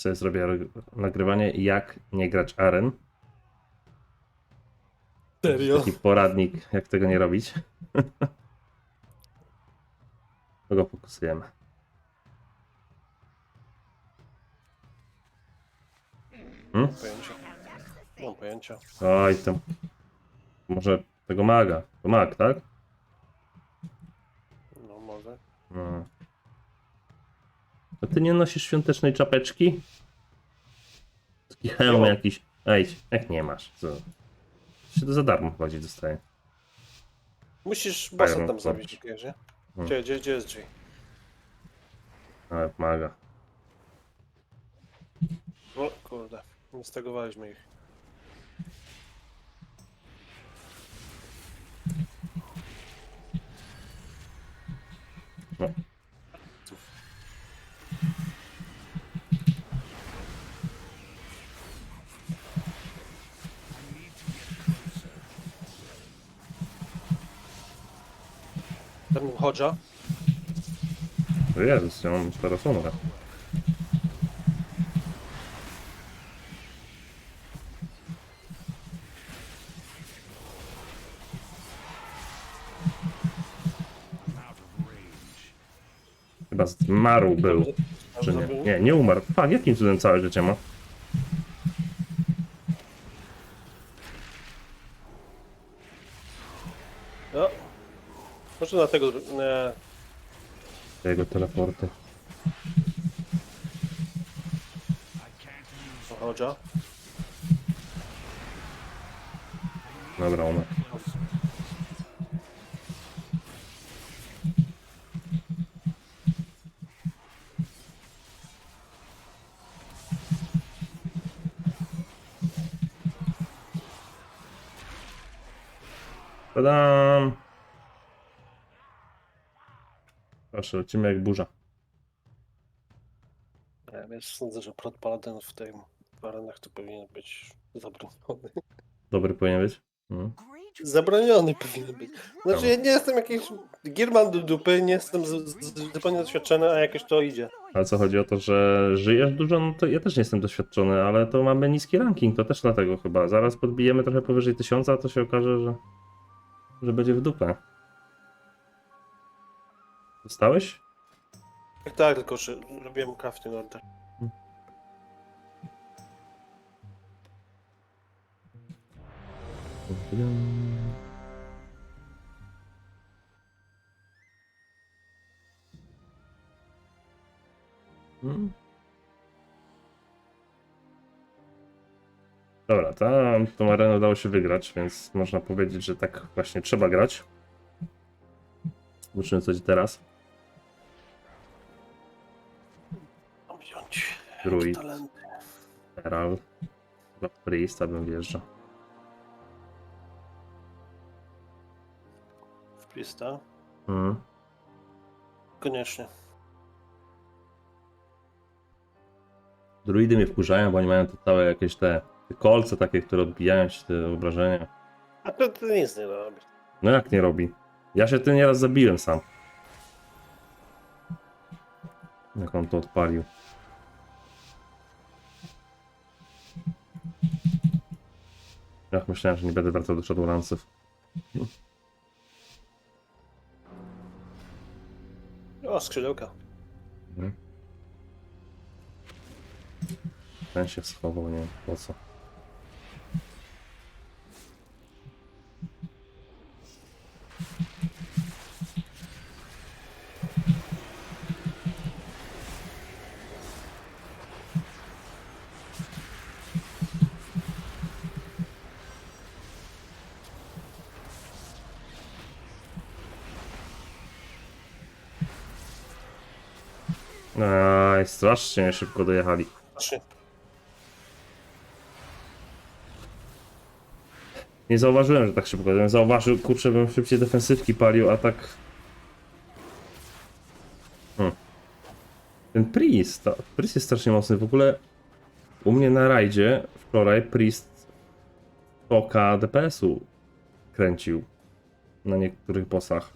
sobie zrobię ro- nagrywanie jak nie grać aren. Serio? Taki poradnik, jak tego nie robić. Kogo fokusujemy? Hmm? Mam pojęcia. Mam pojęcia. Oj, to może tego maga. To mag, tak? No może. No. A ty nie nosisz świątecznej czapeczki? Taki hełm jakiś. Ej, jak nie masz? Co? Się to za darmo chyba gdzieś dostaje. Musisz bossa Iron tam Forge. zabić? Hmm. Gdzie, gdzie, gdzie jest drzwi? Ale maga. O kurde, nie stagowaliśmy ich. No. Tam Hodża. O Jezus, ja mam teraz. Chyba zmarł był, czy nie? Nie, nie umarł. Fak, jakim cudem całe życie ma? Może na tego... Nie. Jego teleporty. Hodża. Dobra, umarł. Tadam! Proszę, lecimy jak burza. Ja wiesz, sądzę, że prot paladyn w tym w arenach to powinien być zabroniony. Dobry powinien być. Mhm. Zabroniony powinien być. Znaczy ja nie jestem jakiś Girman do dupy, nie jestem z- z- zupełnie doświadczony, a jakoś to idzie. Ale co chodzi o to, że żyjesz dużo, no to ja też nie jestem doświadczony, ale to mamy niski ranking, to też dlatego chyba. Zaraz podbijemy trochę powyżej tysiąca, to się okaże, że, że będzie w dupę. Dostałeś? Tak, tylko że robiłem crafting order. Hmm. Dobra, tam tą arenę udało się wygrać, więc można powiedzieć, że tak właśnie trzeba grać. Zobaczymy co będzie teraz. Druid. Herald, chyba Priest, abym wjeżdżał. W Priesta. Hmm. Koniecznie. Druidy mnie wkurzają, bo oni mają te całe jakieś te, te kolce takie, które odbijają ci te obrażenia. A to, to nic nie robi. No jak nie robi? Ja się tym nieraz zabiłem sam. Jak on to odpalił. Ja myślałem, że nie będę wracał do Shadowlandsów. O, skrzydełka. Mhm. Ten się schował, nie wiem po co. Aj, strasznie szybko dojechali. Nie zauważyłem, że tak szybko. Gdybym zauważył, kurczę, bym szybciej defensywki palił, a tak... Hmm. Ten Priest, to, Priest jest strasznie mocny. W ogóle u mnie na rajdzie wczoraj Priest oka DPS-u kręcił na niektórych bossach.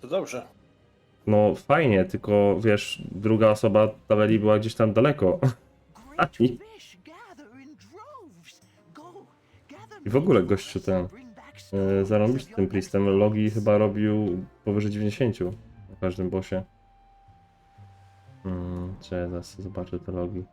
to dobrze. No fajnie, tylko wiesz, druga osoba tabeli była gdzieś tam daleko. Gather I w ogóle gościu ten, Yy, of tym the pristem. Logi chyba robił powyżej 90 na każdym bossie. Hmm, czy ja zaraz zobaczę te logi.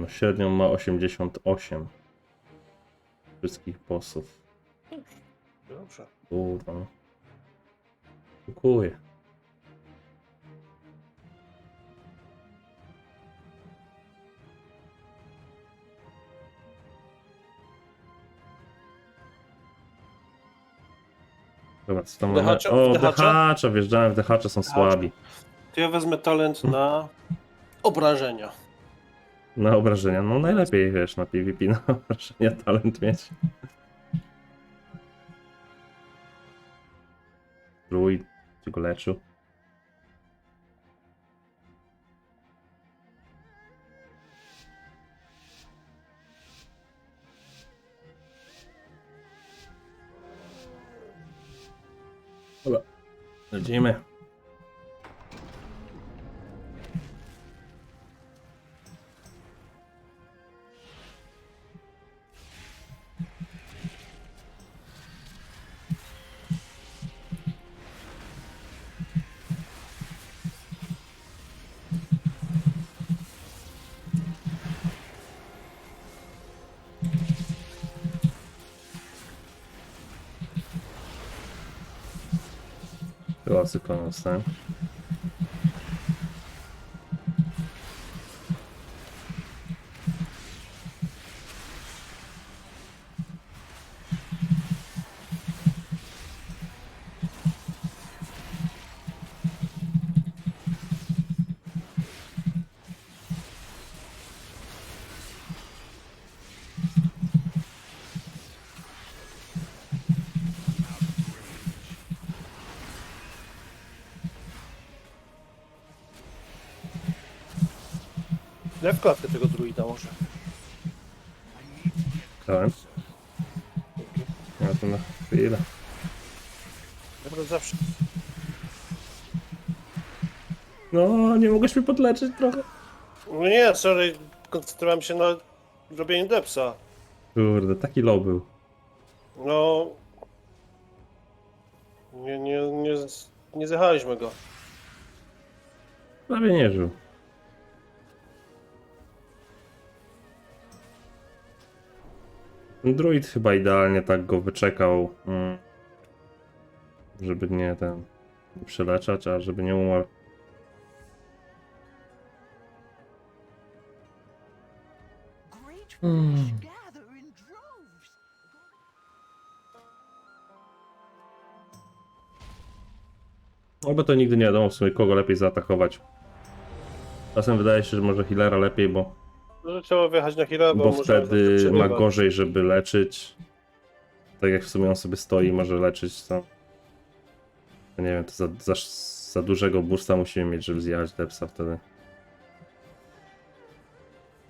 No średnią ma 88 wszystkich bossów. Dobrze. Kurwa. Dziękuję. Dobra, co tam mamy? Dehacza- O, dehacza? dehacza, wjeżdżałem w dehacze, są słabi. To ja wezmę talent na obrażenia. Na obrażenia, no najlepiej wiesz, na PvP na obrażenia talent mieć. Druid, czy go leczył. Dobra, lecimy. Klasyka dostałem. Ja w klatkę tego druida może. Dałem. Ja to na chwilę. Dobra, zawsze. No, nie mogłeś mi podleczyć trochę? No nie, sorry, koncentrowałem się na robieniu depsa. Kurde, taki low był. No... Nie, nie, nie, nie zjechaliśmy go. Prawie nie żył. Druid chyba idealnie tak go wyczekał, mm, żeby nie ten nie przeleczać, a żeby nie umarł. Hmm. No bo to nigdy nie wiadomo w sumie kogo lepiej zaatakować. Czasem wydaje się, że może healera lepiej, bo, Może trzeba wjechać na Hira, bo, bo może wtedy ma gorzej, żeby leczyć. Tak jak w sumie on sobie stoi może leczyć, to... to nie wiem, to za, za, za dużego boosta musimy mieć, żeby zjechać depsa wtedy.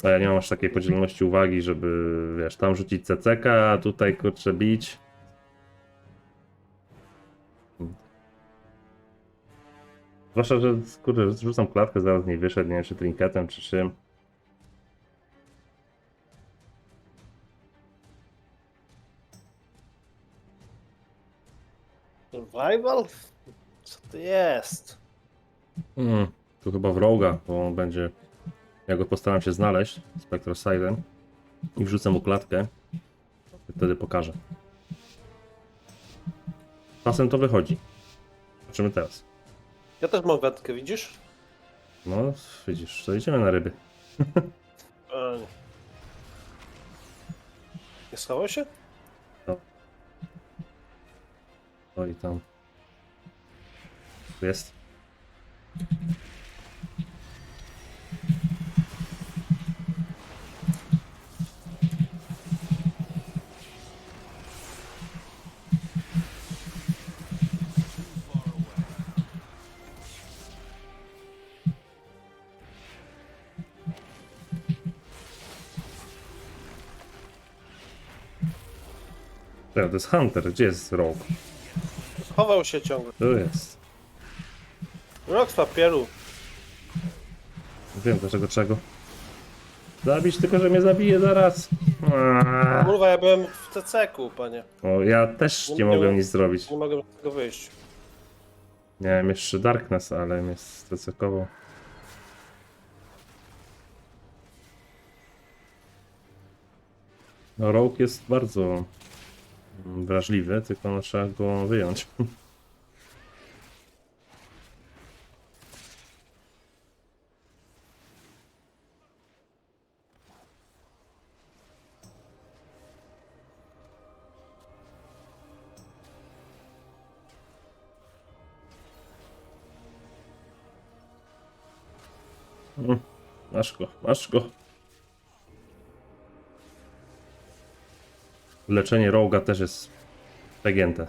A ja nie mam aż takiej podzielności uwagi, żeby wiesz, tam rzucić CCK, a tutaj kurczę bić. Zwłaszcza, że kurde, rzucam klatkę, zaraz nie wyszedł, nie wiem czy trinketem, czy czym. Survival? Co to jest? Mm, tu chyba wroga, bo on będzie. Ja go postaram się znaleźć Spectrosidem i wrzucę mu klatkę. Wtedy pokażę. Czasem to wychodzi. Zobaczymy teraz. Ja też mam wędkę, widzisz? No, widzisz, to idziemy na ryby. Nie. Nie stało się? No Oj tam. Tu jest. To jest Hunter, gdzie jest Rogue? Chował się ciągle. Tu jest. Rok z papieru. Wiem dlaczego czego. Zabić, tylko że mnie zabije zaraz. Aaaa. Kurwa, ja byłem w TC-ku, panie. O, ja też nie mogłem nic zrobić. Nie mogę z tego wyjść. Miałem jeszcze Darkness, ale mnie stresowało. No, Rogue jest bardzo wrażliwy, tylko trzeba go wyjąć. Masz go, masz go. Leczenie Roga też jest przegięte.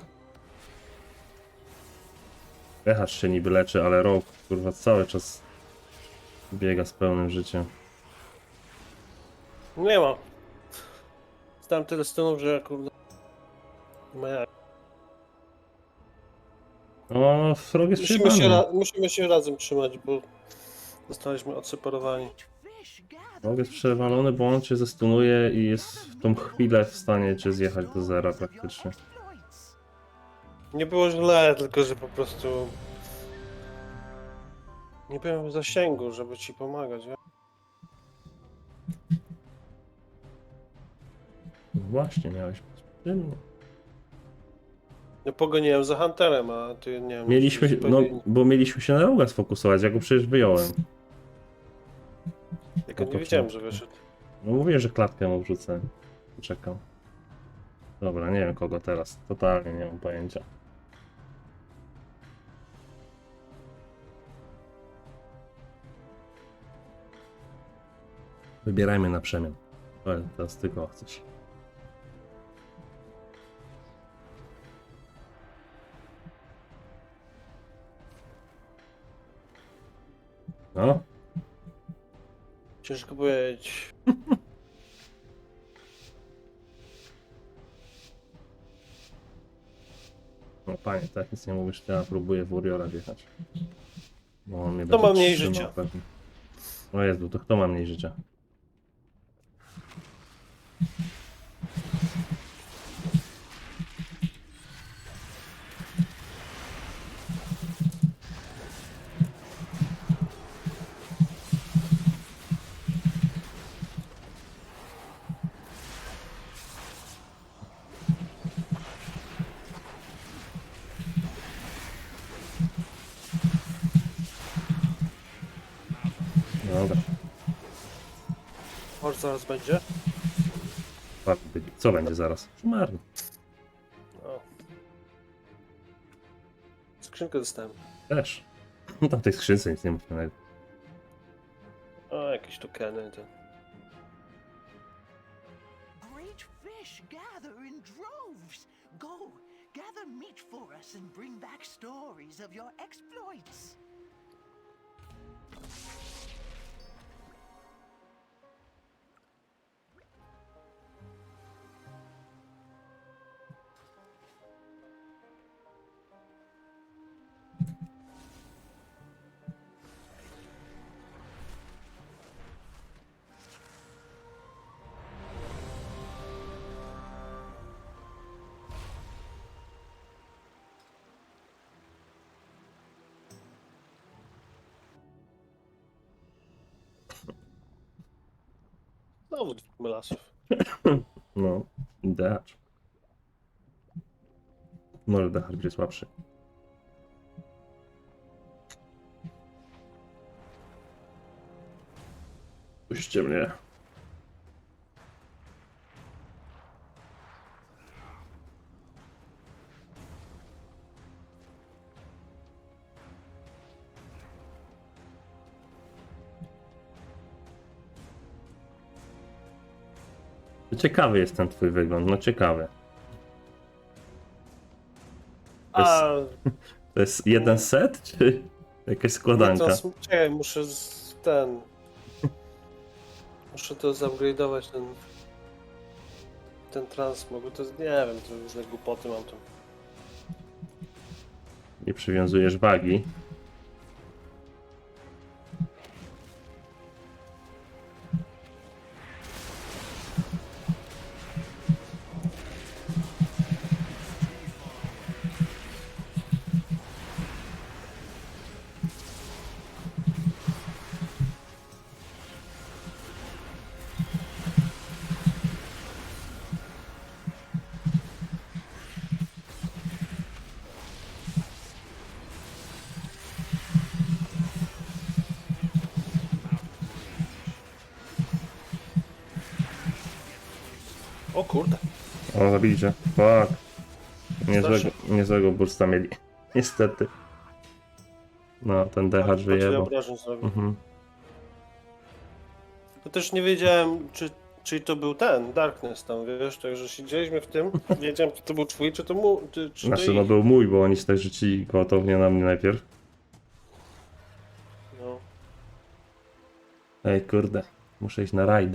Pechacz się niby leczy, ale Rogue kurwa cały czas biega z pełnym życiem. Nie ma. Stałem tyle stunów, że kurde... Ma jak. O, Rogue jest Musimy się, przejebany. ra- musimy się razem trzymać, bo zostaliśmy odseparowani. Rogue jest przewalony, bo on cię zestunuje i jest w tą chwilę w stanie cię zjechać do zera praktycznie. Nie było źle, tylko że po prostu... Nie byłem w zasięgu, żeby ci pomagać. Ja? Właśnie, miałeś mnie. Ja pogoniłem za Hunterem, a ty nie wiem... Mieliśmy, się- no, bo mieliśmy się na Roga sfokusować, ja go przecież wyjąłem. Tylko to nie wiedziałem, że wyszedł. No mówię, że klatkę mu wrzucę. Czekam. Dobra, nie wiem kogo teraz. Totalnie nie mam pojęcia. Wybierajmy na przemian. Ale teraz tylko chcesz. Ciężko powiedzieć. no panie, tak nic nie mówisz, to ja próbuję w Warriora wjechać. Bo on mnie Kto będzie ma mniej trzymał życia? Pewnie. O Jezu, to kto ma mniej życia? Dobra. Może zaraz będzie? Patrz, Co będzie zaraz? Marno. O. Skrzynkę dostałem. Też. No tam w tej skrzynce nic nie ma fajnego. O, jakieś tokeny. To. Great fish gather in droves. Go, gather meat for us and bring back stories of your exploits. Znowu dwóch melasów. No, dehacz. Może dehacz będzie słabszy. Puśćcie mnie. Ciekawy jest ten twój wygląd, no ciekawy. A, To jest jeden set, czy jakaś nie, składanka? to, czekaj, muszę z, ten... Muszę to zupgrade'ować ten... ten transmog, bo to jest, nie wiem, to różne głupoty mam tu. Nie przywiązujesz wagi. O kurde. O, zabili cię. Fuck. Niezłego, niezłego bursta mieli. Niestety. No, ten dehacz ile wyjebał. Mhm. To też nie wiedziałem, czy, czy to był ten, Darkness tam, wiesz, także siedzieliśmy w tym, wiedziałem, czy to był twój, czy to mu, czy, czy to Znaczy, no ich. był mój, bo oni się tak rzucili gwałtownie na mnie najpierw. No. Ej, kurde. Muszę iść na rajd.